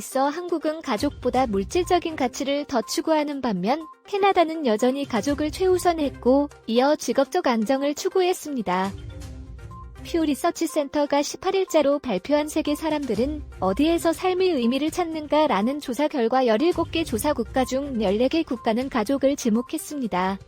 한국은 가족보다 물질적인 가치를 더 추구하는 반면 캐나다는 여전히 가족을 최우선했고 이어 직업적 안정을 추구했습니다. 퓨 리서치 센터가 18일자로 발표한 세계 사람들은 어디에서 삶의 의미를 찾는가 라는 조사 결과 17개 조사 국가 중 14개 국가는 가족을 지목했습니다.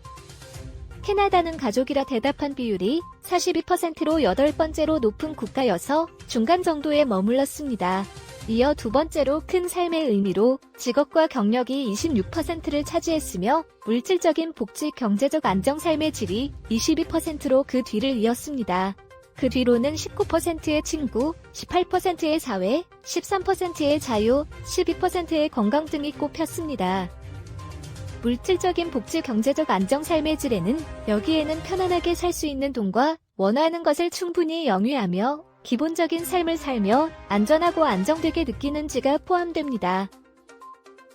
캐나다는 가족이라 대답한 비율이 42%로 8번째로 높은 국가여서 중간 정도에 머물렀습니다. 이어 두 번째로 큰 삶의 의미로 직업과 경력이 26%를 차지했으며 물질적인 복지 경제적 안정 삶의 질이 22%로 그 뒤를 이었습니다. 그 뒤로는 19%의 친구, 18%의 사회, 13%의 자유, 12%의 건강 등이 꼽혔습니다. 물질적인 복지 경제적 안정 삶의 질에는 여기에는 편안하게 살 수 있는 돈과 원하는 것을 충분히 영위하며 기본적인 삶을 살며 안전하고 안정되게 느끼는지가 포함됩니다.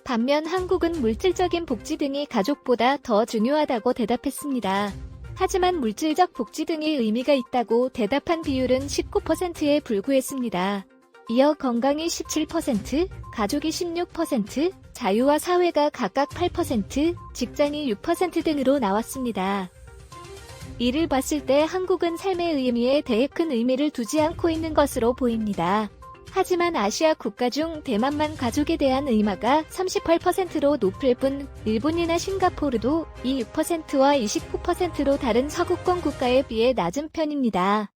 반면 한국은 물질적인 복지 등이 가족보다 더 중요하다고 대답했습니다. 하지만 물질적 복지 등의 의미가 있다고 대답한 비율은 19%에 불구했습니다. 이어 건강이 17%, 가족이 16%, 자유와 사회가 각각 8%, 직장이 6% 등으로 나왔습니다. 이를 봤을 때 한국은 삶의 의미에 대해 큰 의미를 두지 않고 있는 것으로 보입니다. 하지만 아시아 국가 중 대만만 가족에 대한 의마가 38%로 높을 뿐 일본이나 싱가포르도 이 6%와 29%로 다른 서구권 국가에 비해 낮은 편입니다.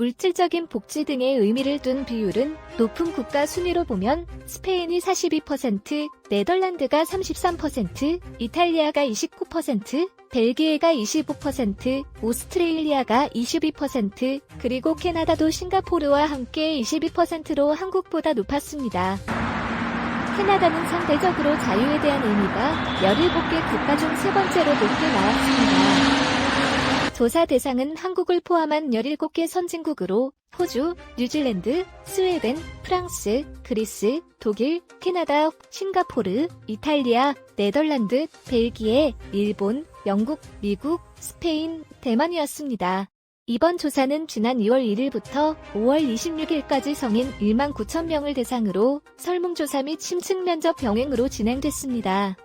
물질적인 복지 등의 의미를 둔 비율은 높은 국가 순위로 보면 스페인이 42%, 네덜란드가 33%, 이탈리아가 29%, 벨기에가 25%, 오스트레일리아가 22%, 그리고 캐나다도 싱가포르와 함께 22%로 한국보다 높았습니다. 캐나다는 상대적으로 자유에 대한 의미가 17개 국가 중 세 번째로 높게 나왔습니다. 조사 대상은 한국을 포함한 17개 선진국으로 호주, 뉴질랜드, 스웨덴, 프랑스, 그리스, 독일, 캐나다, 싱가포르, 이탈리아, 네덜란드, 벨기에, 일본, 영국, 미국, 스페인, 대만이었습니다. 이번 조사는 지난 2월 1일부터 5월 26일까지 성인 1만 9천 명을 대상으로 설문조사 및 심층 면접 병행으로 진행됐습니다.